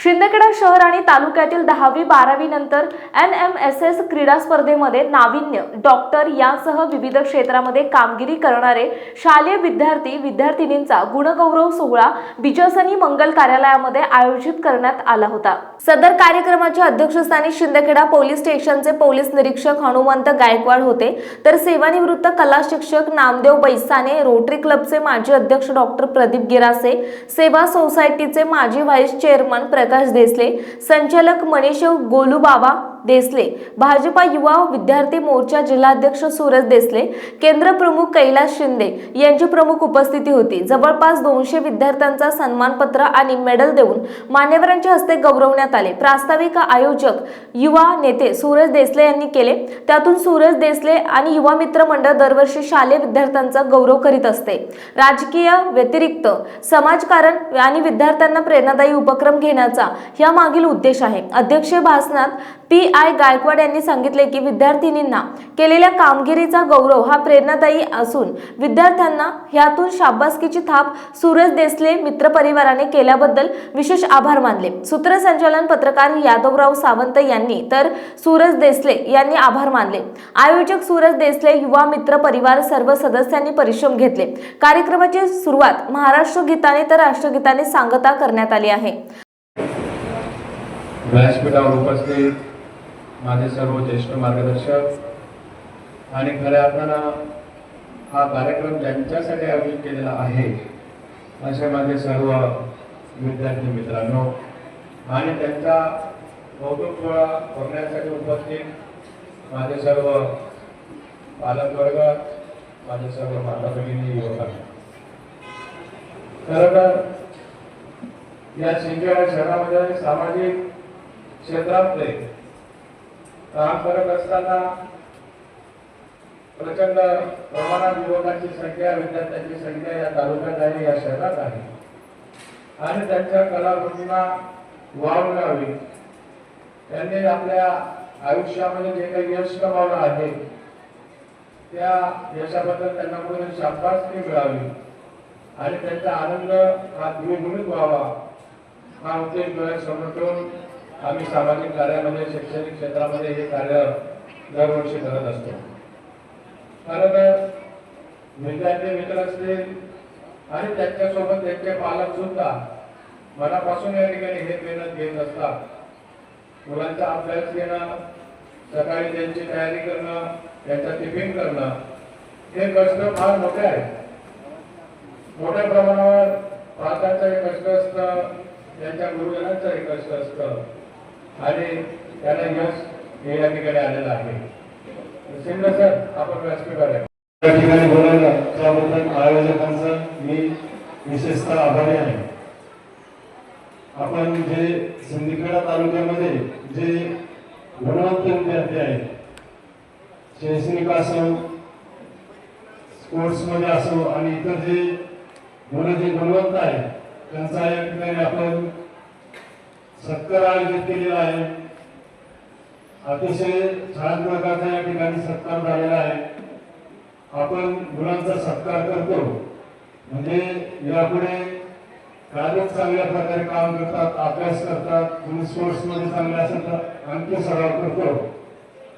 शिंदखेडा शहर आणि तालुक्यातील दहावी बारावी नंतर एन एम एस एस क्रीडा स्पर्धेमध्ये नाविन्य. डॉक्टर यांसह विविध क्षेत्रामध्ये कामगिरी करणारे शालेय विद्यार्थी विद्यार्थिनींचा गुणगौरव सोहळा बिजसनी मंगल कार्यालयामध्ये आयोजित करण्यात आला होता. सदर कार्यक्रमाच्या अध्यक्षस्थानी शिंदखेडा पोलीस स्टेशनचे पोलीस निरीक्षक हनुमंत गायकवाड होते. तर सेवानिवृत्त कला शिक्षक नामदेव बैसाने रोटरी क्लबचे माजी अध्यक्ष डॉक्टर प्रदीप गिरासे सेवा सोसायटीचे माजी व्हाईस चेअरमन प्रकाश देसले. संचालक मनीष गोलूबाबा देसले. भाजपा युवा विद्यार्थी मोर्चा जिल्हाध्यक्ष सूरज देसले केंद्र प्रमुख कैलास शिंदे यांची प्रमुख उपस्थिती होती. जवळपास दोनशे विद्यार्थ्यांचा सन्मानपत्र आणि मेडल देऊन मान्यवरांच्या हस्ते गौरवण्यात आले. प्रास्ताविक आयोजक युवा नेते सूरज देसले यांनी केले. त्यातून सूरज देसले आणि युवा मित्र मंडळ दरवर्षी शालेय विद्यार्थ्यांचा गौरव करीत असते. राजकीय व्यतिरिक्त समाजकारण आणि विद्यार्थ्यांना प्रेरणादायी उपक्रम घेण्याचा या मागील उद्देश आहे. अध्यक्षीय भाषणात पी आय गायकवाड यांनी सांगितले की विद्यार्थिनींना केलेल्या कामगिरीचा गौरव हा प्रेरणादायी असून विद्यार्थ्यांना ह्यातून शाबासकीची थाप सूरज देसले मित्रपरिवाराने केल्याबद्दल विशेष आभार मानले. सूत्रसंचालन पत्रकार यादवराव सावंत यांनी तर सूरज देसले यांनी आभार मानले. आयोजक सूरज देसले युवा मित्र परिवार सर्व सदस्यांनी परिश्रम घेतले. कार्यक्रमाची सुरुवात महाराष्ट्र गीताने तर राष्ट्रगीताने सांगता करण्यात आली आहे. व्यासपीठावर उपस्थित माझे सर्व ज्येष्ठ मार्गदर्शक आणि खऱ्या अर्थानं हा कार्यक्रम ज्यांच्यासाठी आयोजित केलेला आहे असे माझे सर्व विद्यार्थी मित्रांनो आणि त्यांचा कौतुक सोहळा बघण्यासाठी उपस्थित माझे सर्व पालकवर्ग माझे सर्व माता भगिनी युवकांना खरं तर या शिंदखेडा शहरामध्ये सामाजिक क्षेत्रातले काम करत असताना प्रचंड प्रमाणात युवकांची संख्या विद्यार्थ्यांची संख्या या तालुक्यात आहे या शहरात आहे. आणि त्यांच्या कलाकृतींना वाव मिळावी. त्यांनी आपल्या आयुष्यामध्ये जे काही यश कमावलं आहे त्या यशाबद्दल त्यांना कुठे शाबासकी मिळावी. आणि त्यांचा आनंद हा द्विगुणित व्हावा. हा उद्देश डोळ्यासमोर ठेवून आम्ही सामाजिक कार्यामध्ये शैक्षणिक क्षेत्रामध्ये हे कार्य दरवर्षी करत असतो. खरं तर विद्यार्थी मित्र असतील आणि त्यांच्यासोबत त्यांचे पालक सुद्धा मनापासून या ठिकाणी हे मेहनत घेत असतात. मुलांचा अभ्यास घेणं सकाळी त्यांची तयारी करणं त्यांचा टिफिन करणं हे कष्ट फार मोठे आहे मोठ्या प्रमाणावर पालकांचंही कष्ट असतं त्यांच्या गुरुजनांचंही कष्ट असतं. आणि त्याला यश हे या ठिकाणी आलेलं आहे. सिंग सर आपण व्यासपीठावर आहे या ठिकाणी बोलायला त्याबद्दल आयोजकांचा मी विशेषतः आभारी आहे. आपण जे सिंदखेडा तालुक्यामध्ये जे गुणवंत विद्यार्थी आहेत शैक्षणिक असो स्पोर्ट्समध्ये असो आणि इतर जे मुलं जे गुणवंत आहेत त्यांचा या ठिकाणी आपण सत्कार आयोजित केलेला आहे. अतिशय छान प्रकारचा या ठिकाणी सत्कार झालेला आहे. आपण मुलांचा सत्कार करतो. म्हणजे यापुढे कार्यच चांगल्या प्रकारे काम करतात अभ्यास करतात तुम्ही स्पोर्ट्समध्ये चांगले आणखी सराव करतो.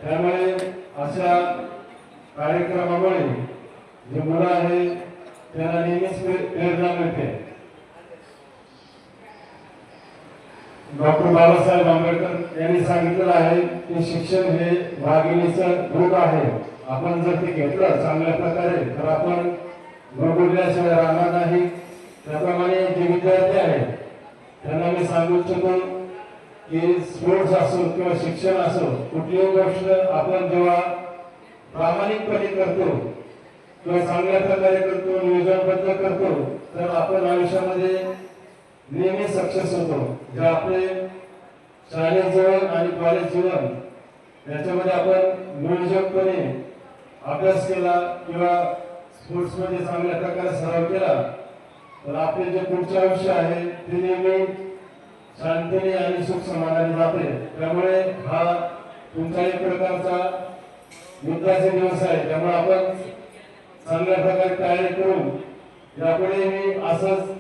त्यामुळे अशा कार्यक्रमामुळे जे मुलं आहे त्यांना नेहमीच प्रेरणा मिळते. डॉक्टर बाबासाहेब आंबेडकर यांनी सांगितलेलं आहे की शिक्षण हे भागिनीचं रूप आहे. आपण जर ते घेतलं चांगल्या प्रकारे तर आपण गुरगुरल्याशिवाय राहणार नाही. त्याप्रमाणे जे विद्यार्थी आहेत त्यांना मी सांगू इच्छितो की स्पोर्ट्स असो किंवा शिक्षण असो कुठलीही गोष्ट आपण जेव्हा प्रामाणिकपणे करतो किंवा चांगल्या प्रकारे करतो नियोजनबद्ध करतो तर आपण आयुष्यामध्ये नेहमी सक्सेस होतो. जे आपले शालेय जीवन आणि कॉलेज जीवन याच्यामध्ये आपण नियोजकपणे अभ्यास केला किंवा स्पोर्ट्समध्ये चांगल्या प्रकारे सराव केला तर आपले जे पुढचे आयुष्य आहे ते नेहमी शांतीने आणि सुख समाधाने जाते. त्यामुळे हा तुमचा एक प्रकारचा युद्धाचे दिवस आहे. त्यामुळे आपण चांगल्या प्रकारे तयारी करून यापुढे मी असंच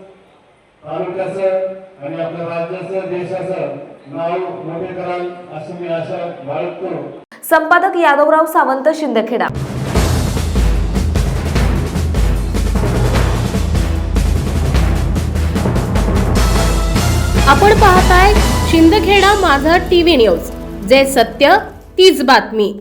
तालुक्याचं आणि आपल्या राज्याचं देशाचं नाव मोठे कराल अशी मी आशा बाळगतो संपादक यादवराव सावंत शिंदखेडा. आपण पाहताय शिंदखेडा माझा टीव्ही न्यूज. जे सत्य तीच बातमी.